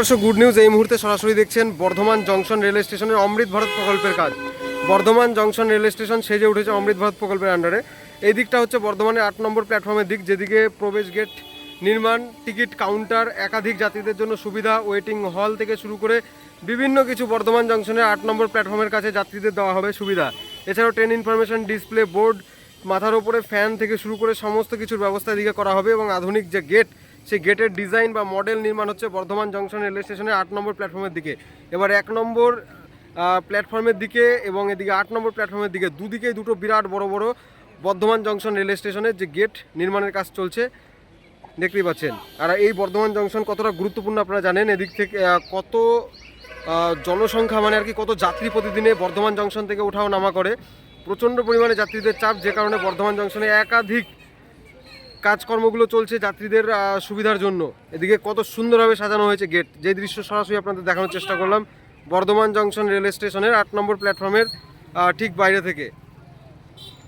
দর্শক good news এই মুহূর্তে সরাসরি দেখছেন বর্ধমান জংশন রেল স্টেশনের অমৃত ভারত প্রকল্পের কাজ। বর্ধমান জংশন রেল স্টেশন সেজে উঠেছে অমৃত ভারত প্রকল্পের আন্ডারে এই দিকটা হচ্ছে বর্ধমানের আট নম্বর প্ল্যাটফর্মের দিক, যেদিকে প্রবেশ গেট নির্মাণ টিকিট কাউন্টার একাধিক যাত্রীদের জন্য সুবিধা ওয়েটিং হল থেকে শুরু করে বিভিন্ন কিছু বর্ধমান জংশনের আট নম্বর প্ল্যাটফর্মের কাছে যাত্রীদের দেওয়া হবে সুবিধা। এছাড়াও ট্রেন ইনফরমেশন ডিসপ্লে বোর্ড মাথার ওপরে ফ্যান থেকে শুরু করে সমস্ত কিছুর ব্যবস্থা এদিকে করা হবে এবং আধুনিক যে গেট সেই গেটের ডিজাইন বা মডেল নির্মাণ হচ্ছে বর্ধমান জংশন রেল স্টেশনের আট নম্বর প্ল্যাটফর্মের দিকে। এবার এক নম্বর প্ল্যাটফর্মের দিকে এবং এদিকে আট নম্বর প্ল্যাটফর্মের দিকে দুদিকেই দুটো বিরাট বড় বড় বর্ধমান জংশন রেল স্টেশনের যে গেট নির্মাণের কাজ চলছে, দেখতেই পাচ্ছেন। আর এই বর্ধমান জংশন কতটা গুরুত্বপূর্ণ আপনারা জানেন? এদিক থেকে কত জনসংখ্যা মানে আর কি কত যাত্রী প্রতিদিনে বর্ধমান জংশন থেকে ওঠাও নামা করে। প্রচণ্ড পরিমাণে যাত্রীদের চাপ যে কারণে বর্ধমান জংশনে একাধিক কাজকর্মগুলো চলছে যাত্রীদের সুবিধার জন্য। এদিকে কত সুন্দরভাবে সাজানো হয়েছে গেট যে দৃশ্য সরাসরি আপনাদের দেখানোর চেষ্টা করলাম, বর্ধমান জংশন রেল স্টেশনের আট নম্বর প্ল্যাটফর্মের ঠিক বাইরে থেকে।